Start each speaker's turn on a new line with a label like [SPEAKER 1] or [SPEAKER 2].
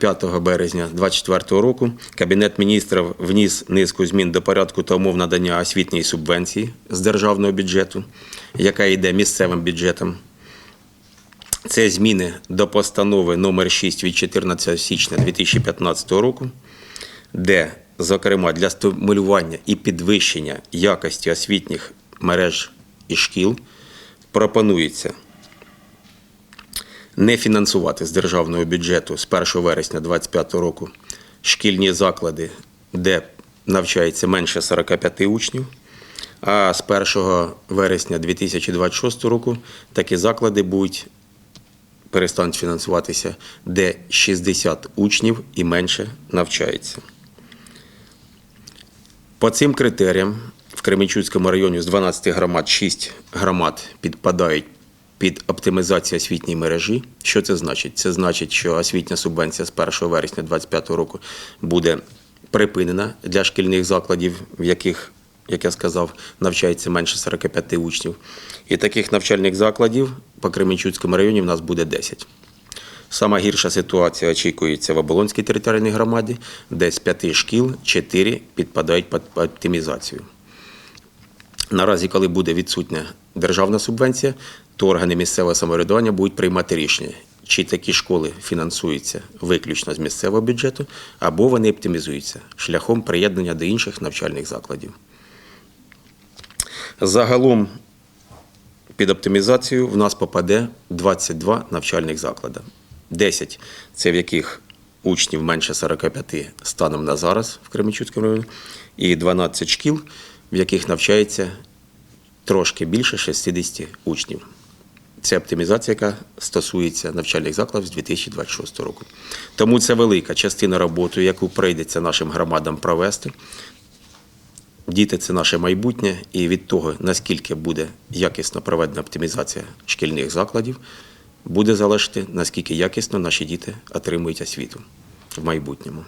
[SPEAKER 1] 5 березня 2024 року Кабінет міністрів вніс низку змін до порядку та умов надання освітньої субвенції з державного бюджету, яка йде місцевим бюджетом. Це зміни до постанови номер 6 від 14 січня 2015 року, де, зокрема, для стимулювання і підвищення якості освітніх мереж і шкіл пропонується не фінансувати з державного бюджету з 1 вересня 2025 року шкільні заклади, де навчається менше 45 учнів. А з 1 вересня 2026 року такі заклади будуть перестануть фінансуватися, де 60 учнів і менше навчається. По цим критеріям в Кременчуцькому районі з 12 громад 6 громад підпадають під оптимізацію освітньої мережі. Що це значить? Це значить, що освітня субвенція з 1 вересня 2025 року буде припинена для шкільних закладів, в яких, як я сказав, навчається менше 45 учнів. І таких навчальних закладів по Кременчуцькому районі в нас буде 10. Сама гірша ситуація очікується в Оболонській територіальній громаді, де з п'яти шкіл чотири підпадають під оптимізацію. Наразі, коли буде відсутня державна субвенція, то органи місцевого самоврядування будуть приймати рішення, чи такі школи фінансуються виключно з місцевого бюджету, або вони оптимізуються шляхом приєднання до інших навчальних закладів. Загалом під оптимізацію в нас попаде 22 навчальних заклади. 10 – це в яких учнів менше 45 станом на зараз в Кременчуцькому районі, і 12 шкіл, в яких навчається трошки більше 60 учнів. Це оптимізація, яка стосується навчальних закладів з 2026 року. Тому це велика частина роботи, яку прийдеться нашим громадам провести. Діти це наше майбутнє, і від того, наскільки буде якісно проведена оптимізація шкільних закладів, буде залежати, наскільки якісно наші діти отримують освіту в майбутньому.